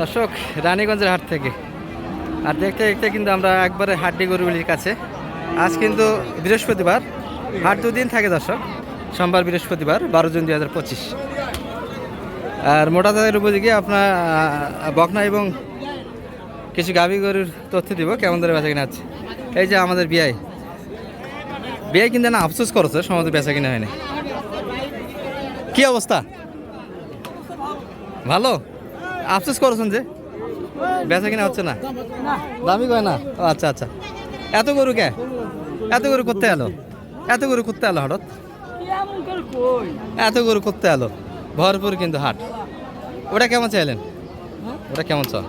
দর্শক, রানীগঞ্জের হাট থেকে। আর দেখতে দেখতে কিন্তু আমরা একবারে হাড্ডি গরুগুলির কাছে। আজ কিন্তু বৃহস্পতিবার হাট দুদিন থাকে দর্শক, সোমবার বৃহস্পতিবার, বারো জুন দুই হাজার পঁচিশ। আর মোটা তাদের উপযোগী আপনার বকনা এবং কিছু গাভী গরুর তথ্য দিব, কেমন ধরে বেচা কিনা আছে এই যে আমাদের বিয়াই বিয়াই কিন্তু না, আফসোস করছে, সমাজে বেচা কিনা হয়নি। কি অবস্থা? ভালো? আফসোস করছেন যে? বেচা কিনা হচ্ছে না? দামি কয় না? ও আচ্ছা আচ্ছা। এত গরু কে? এত গরু করতে এলো? এত গরু করতে এলো হঠাৎ? এত গরু করতে এলো? ভরপুর কিন্তু হাট। ওটা কেমন চাইলেন? ওটা কেমন চল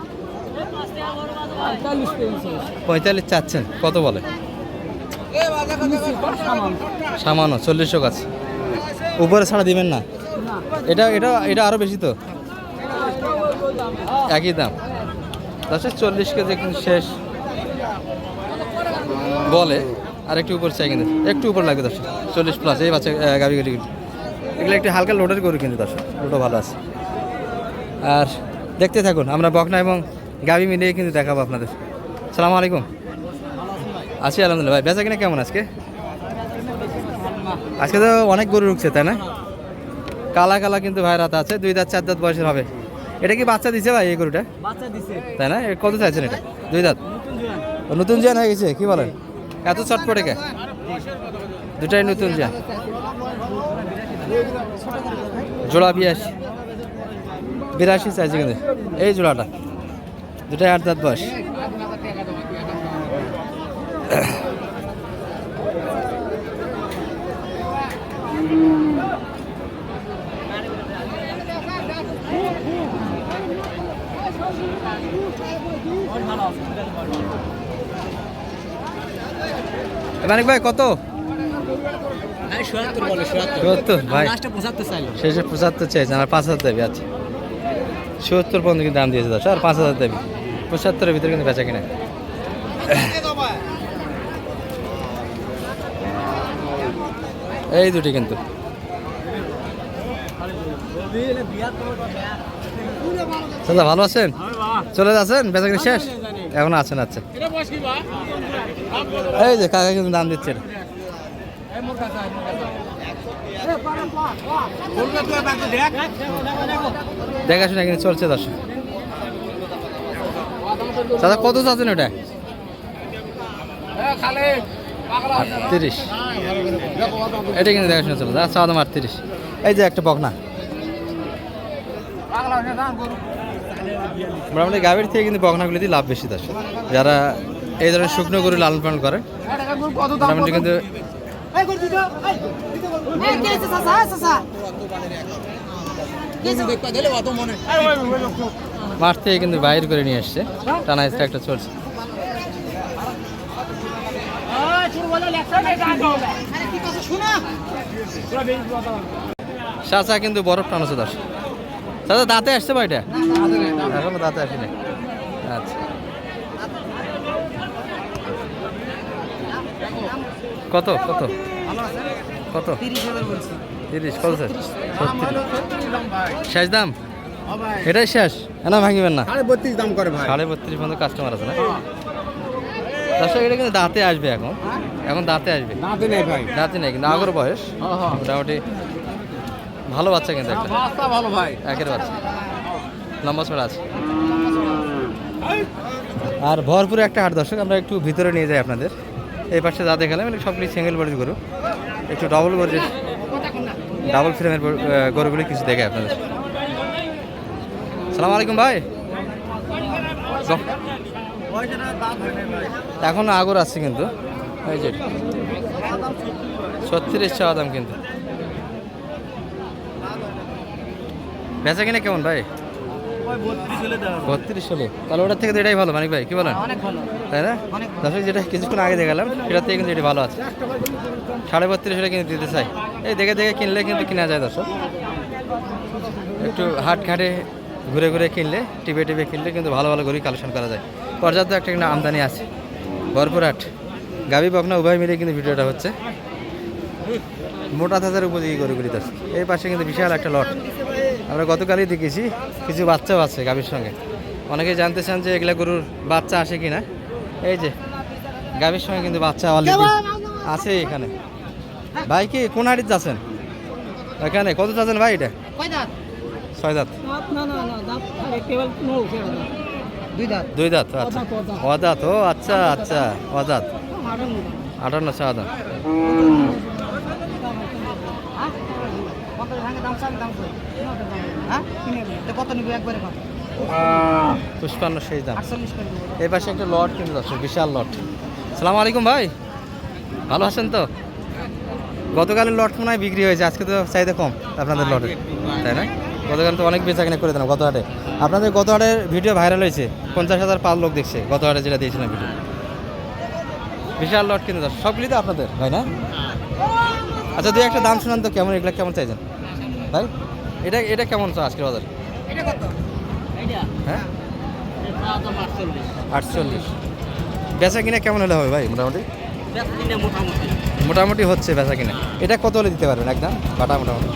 পঁয়তাল্লিশ চাচ্ছেন। কত বলে? সামান্য, চল্লিশশো কাছে উপরে ছাড়া দিবেন না? এটা এটা এটা আরও বেশি তো? একই দাম। দশ চল্লিশ কেজি কিন্তু শেষ। বলে আর একটু উপর চাই কিন্তু। একটু উপর লাগবে দশ চল্লিশ প্লাস এই বাচ্চা গাভি গাড়ি এগুলো একটু হালকা লোডের গরু কিন্তু দশ লোডও ভালো আছে। আর দেখতে থাকুন, আমরা বকনা এবং গাভি মিলিয়ে কিন্তু দেখাবো আপনাদের। সালাম আলাইকুম। আছি আলহামদুলিল্লাহ। ভাই, বেচা কিনা কেমন আজকে? আজকে তো অনেক গরু রুখছে, তাই না? কালা কালা কিন্তু ভাই রাত আছে। দুই দাঁত, চার দাঁত বয়সের হবে। এটা কি বাচ্চা দিছে ভাই এই গরুটা? বাচ্চা দিছে। তাই না? কত চাইছেন এটা? দুই দাঁত? নতুন জিয়ান। হয়ে গেছে কি বলেন? এত চটপটে কে? দুটাই নতুন জিয়ান। জোড়া বিরাশি। বিরাশি চাইছে কিন্তু এই জোড়াটা। দুটাই আট দাঁত বয়স। মানিক ভাই কত? সত্তর ভাই। শেষে পঁচাত্তর চাইছেন আর পাঁচ হাজার দেবে আছে সত্তর পর্যন্ত কিন্তু দাম দিয়েছে দশ আর পাঁচ হাজার দেবে। পঁচাত্তরের ভিতরে কিন্তু বেচা কিনা। এই দুটি কিন্তু। দাদা ভালো আছেন? চলে যাচ্ছেন? বেচা কিনা শেষ? এখন আছেন আচ্ছা। এই যে কাকা কিন্তু দাম দিচ্ছে। দেখাশোনা কিন্তু চলছে দর্শক। দাদা কত চাচ্ছেন ওটা? এটা কিন্তু দেখাশোনা চলছে। আচ্ছা দাম আটত্রিশ। এই যে একটা বকনা। মোটামুটি গাভীর থেকে কিন্তু বকনাগুলি দিয়ে লাভ বেশি দর্শক যারা এই ধরনের শুকনো গরু লালন পালন করে মোটামুটি কিন্তু মাঠ থেকে কিন্তু বাইর করে নিয়ে এসছে টানা এসে একটা চলছে। চাচা কিন্তু বরফ টানছে দশ চাচা দাঁতে আসছে ভাইটা এখনও দাঁতে আসেনি? আচ্ছা। কত? কত? কত? তিরিশ কত স্যার? শেষ দাম? এটাই শেষ? না ভাঙিবেন না। সাড়ে বত্রিশ দাম করে ভাই। সাড়ে বত্রিশ পর্যন্ত কাস্টমার আছে না? দর্শক এটা কিন্তু দাঁতে আসবে এখন। এখন দাঁতে আসবে। দাঁতে নেই ভাই। দাঁতে নেই কিন্তু আগর বয়স। মোটামুটি ভালো বাচ্চা কিন্তু একটা। ভালো ভাই। একের বাচ্চা। লম্বা ছড়া আছে। আর ভরপুর একটা হাট দর্শক আমরা একটু ভিতরে নিয়ে যাই আপনাদের। এই পাশে যা দেখালাম সবগুলি সিঙ্গেল বডির গরু। একটু ডবল বডির ডাবল ফ্রেমের গরু- গরুগুলি কিছু দেখে আপনাদের। সালাম আলাইকুম ভাই। এখন আগর আছে কিন্তু। এই যে। ছত্রিশ চাওয়া দাম কিন্তু। বেচা কিনা কেমন ভাই? বত্রিশ হলে। তাহলে ওটার থেকে তো এটাই ভালো মানিক ভাই কি বলেন? তাই না? দর্শক যেটা কিছুক্ষণ আগে দেখালাম সেটার থেকে কিন্তু এটি ভালো আছে। সাড়ে বত্রিশ হলে কিন্তু দিতে চাই। এই দেখে দেখে কিনলে কিন্তু কিনা যায় দর্শক। একটু হাট ঘাটে ঘুরে ঘুরে কিনলে টিপে টিপে কিনলে কিন্তু ভালো ভালো গরু কালেকশন করা যায়। পর্যাপ্ত একটা কিন্তু আমদানি আছে। ভরপুর হাট। গাবি বকনা উভয় মিলে কিন্তু ভিডিওটা হচ্ছে। মোটা তাজার উপযোগী গরুগুলি দর্শক। এই পাশে কিন্তু বিশাল একটা লট। আমরা গতকালই দেখেছি কিছু বাচ্চাও আছে গাভীর সঙ্গে। অনেকে জানতে চান যে এগুলা গরুর বাচ্চা আসে কিনা। এই যে গাভীর সঙ্গে কিন্তু বাচ্চা অলরেডি আছে এখানে। ভাই কি কোন হাড়িতে যাচ্ছেন এখানে কত যাচ্ছেন ভাই এটা? ছয় দাঁত। না না না দাঁত দুই দাঁত। আচ্ছা। অদাঁত, অদাঁত। ও আচ্ছা আচ্ছা অদাঁত। আটান্ন ছয় দাঁত। কত নিবি? একবারে কত? পুষ্পান্ন সেই দাম। আটচল্লিশ করে দেবো। এই পাশে একটা লট কিন্তু দর্শক বিশাল লট। সালাম আলাইকুম ভাই। ভালো আছেন তো? গতকালের লট মনে হয় বিক্রি হয়েছে আজকে তো চাহিদা কম আপনাদের তাই না? গতকাল তো অনেক বেচা কিনা করে দিলাম গত হাটে। আপনাদের গত হাটের ভিডিও ভাইরাল হয়েছে পঞ্চাশ হাজার পাঁচ লোক দেখছে গত হাটে যেটা দিয়েছিলাম ভিডিও। বিশাল লট কিন্তু দর্শক সবগুলি তো আপনাদের হয় না? আচ্ছা দুই একটা দাম শুনান তো কেমন এগুলো কেমন চাইছেন? ভাই এটা এটা কেমন চা আজকের বাজার? এটা কত? হ্যাঁ? আটচল্লিশ। বেচা কিনা কেমন হলে হবে ভাই মোটামুটি? মোটামুটি। মোটামুটি হচ্ছে বেচা কিনা। এটা কত হলে দিতে পারবেন একদম? কাটা মোটামুটি।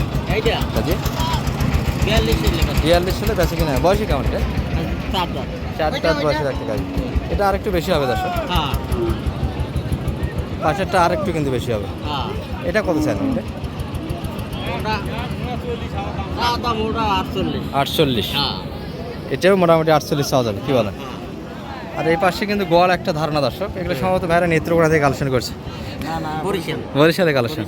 বিয়াল্লিশ হলে বেচা কিনা। বয়সী কেমন এটা? চার চার পাঁচ বয়সের একটা গাড়ি এটা আরেকটু বেশি হবে দর্শক। হ্যাঁ। পাশেরটা আরেকটু কিন্তু বেশি হবে। হ্যাঁ। এটা কত চাই এটা আটচল্লিশ। হ্যাঁ। এটাও মোটামুটি আটচল্লিশ পাওয়া যাবে কী বলেন? আর এই পাশে কিন্তু গোয়াল একটা ধারণা দর্শক। এগুলো সম্ভবত ভাইরা নেত্রকোনা থেকে কালেকশন করছে। বরিশাল। কালেকশন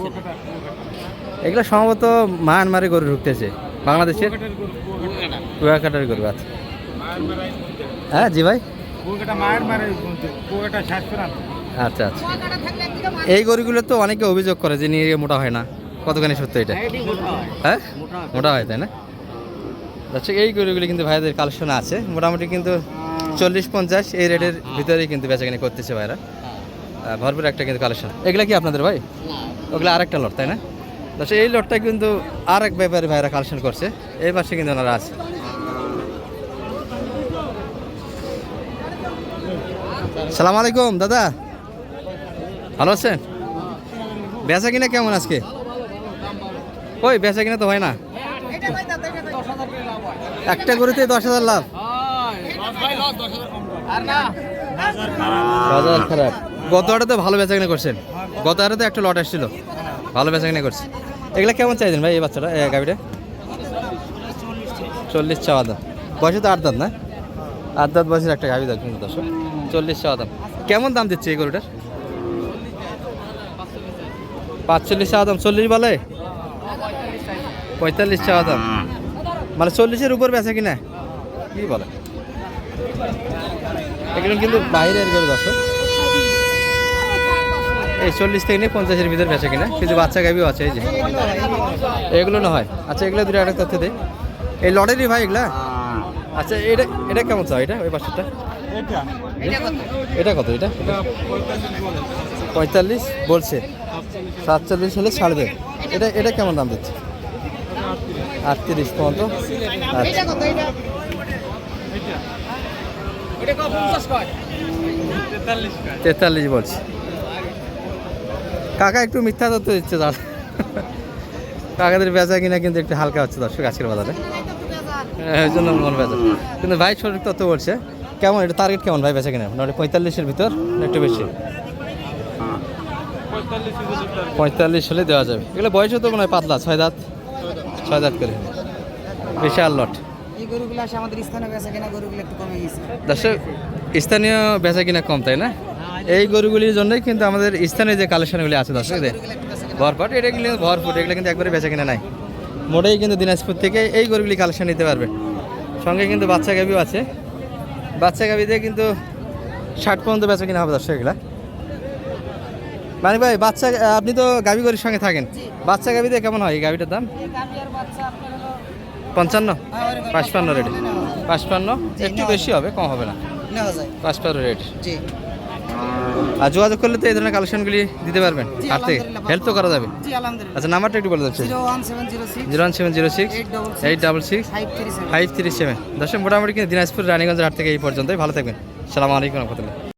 এগুলো সম্ভবত মায়ানমারে গরু ঢুকতেছে বাংলাদেশের? কুয়াকাটার গরু আছে হ্যাঁ জি ভাই। আচ্ছা আচ্ছা। এই গরুগুলো তো অনেকে অভিযোগ করে যে নিয়ে মোটা হয় না। কতখানি সত্য এটা? হ্যাঁ। মোটা হয়। তাই না? আচ্ছা এই গরুগুলি কিন্তু ভাইদের কালেকশন আছে। মোটামুটি কিন্তু চল্লিশ পঞ্চাশ এই রেটের ভিতরেই কিন্তু বেচাকেনি করতেছে ভাইরা। ভরপুর একটা কিন্তু কালেকশন। এগুলা কি আপনাদের ভাই? ওগুলো আরেকটা লট তাই না? আচ্ছা এই লটটা কিন্তু আর এক ব্যাপারে ভাইরা কালেকশন করছে। এই পাশে কিন্তু ওনারা আছে। সালাম আলাইকুম দাদা। ভালো আছেন? বেচা কিনা কেমন আজকে? ওই বেচা কিনা তো হয় না। একটা গরুতে দশ হাজার লাভ। বাজার খারাপ। গত হাটে ভালো বেচা কিনা করছেন। গত হাটে একটা লট আসছিল। ভালো বেচা কিনা করছে। এগুলা কেমন চাইছেন ভাই এই বাচ্চাটা গাড়িটা চল্লিশ চাওয়া দাম। বয়সে তো আট দাঁত না? আট দাঁত বয়সের একটা গাড়ি দাম কিন্তু চল্লিশ চাওয়া দাম। কেমন দাম দিচ্ছে এই গরুটার? পাঁচচল্লিশ চাওয়া দাম। চল্লিশ বলে? পঁয়তাল্লিশ চাওয়া দাম। মানে চল্লিশের উপর বেচা কিনা? কি বলে? এগুলো কিন্তু বাইরের গরু দর্শক। এই চল্লিশ থেকে নিয়ে পঞ্চাশের ভিতরে বেচা কিনা। কিন্তু বাচ্চা গাবিও আছে এই যে। এগুলো না হয় আচ্ছা এগুলো দুটো একটা তথ্য দেয় এই লটারি ভাই এগুলা? আচ্ছা এটা এটা কেমন চাও? এটা ওই পাশেরটা? এটা। কত? এটা পঁয়তাল্লিশ বলছে। সাতচল্লিশ হলে ছাড়বে। এটা এটা কেমন দাম দিচ্ছে? আটত্রিশ পর্যন্ত। আচ্ছা তেতাল্লিশ বলছি। কাকা একটু মিথ্যা তথ্য দিচ্ছে তার কাকাদের বেচা কিনা কিন্তু একটু হালকা হচ্ছে দর্শক আজকের বাজারে। এই জন্য মন বেচা। কিন্তু ভাই সঠিক তথ্য বলছে। কেমন? এটা টার্গেট কেমন ভাই বেচা কিনা? নয় পঁয়তাল্লিশের ভিতর একটু বেশি? পঁয়তাল্লিশ হলে দেওয়া যাবে। এগুলো বয়সও তো মনে হয় পাতলা ছয় দাঁত। ছয় দাঁত করে। বিশাল লট। এই গরুগুলো আসে আমাদের স্থানে বেচা কেনা গরুগুলো একটু কমে গেছে। দর্শক স্থানীয় বেচা কিনা কম তাই না? এই গরুগুলির জন্যই কিন্তু আমাদের স্থানীয় যে কালেকশনগুলি আছে দর্শক ভরপট এটা কিন্তু ভরপুর এগুলো কিন্তু একবারে বেচা কিনা নাই। মোটেই কিন্তু দিনাজপুর থেকে এই গরুগুলি কালেকশন নিতে পারবে। সঙ্গে কিন্তু বাচ্চা গাবিও আছে। বাচ্চা দিয়ে কিন্তু ষাট পর্যন্ত বেচা কিনা হবে দর্শক এগুলা। মানে ভাই বাচ্চা আপনি তো গাবি গরুর সঙ্গে থাকেন। বাচ্চা গাবি দিয়ে কেমন হয় এই গাবিটার দাম? পঞ্চান্ন? পাঁচপান্ন রেট। পাঁচপান্ন? একটু বেশি হবে কম হবে না। পাঁচপান্ন রেট। আর যোগাযোগ করলে তো এই ধরনের কালেকশনগুলি দিতে পারবেন হাট থেকে। হেল্প তো করা যাবে। আচ্ছা নাম্বারটা একটু বলে দিচ্ছে। Zero one seven zero six eight double six five three seven. দর্শক মোটামুটি কিন্তু দিনাজপুর রানীগঞ্জের হাট থেকে এই পর্যন্তই। ভালো থাকবেন। সালামু আলাইকুম রহমতুল্লাহ।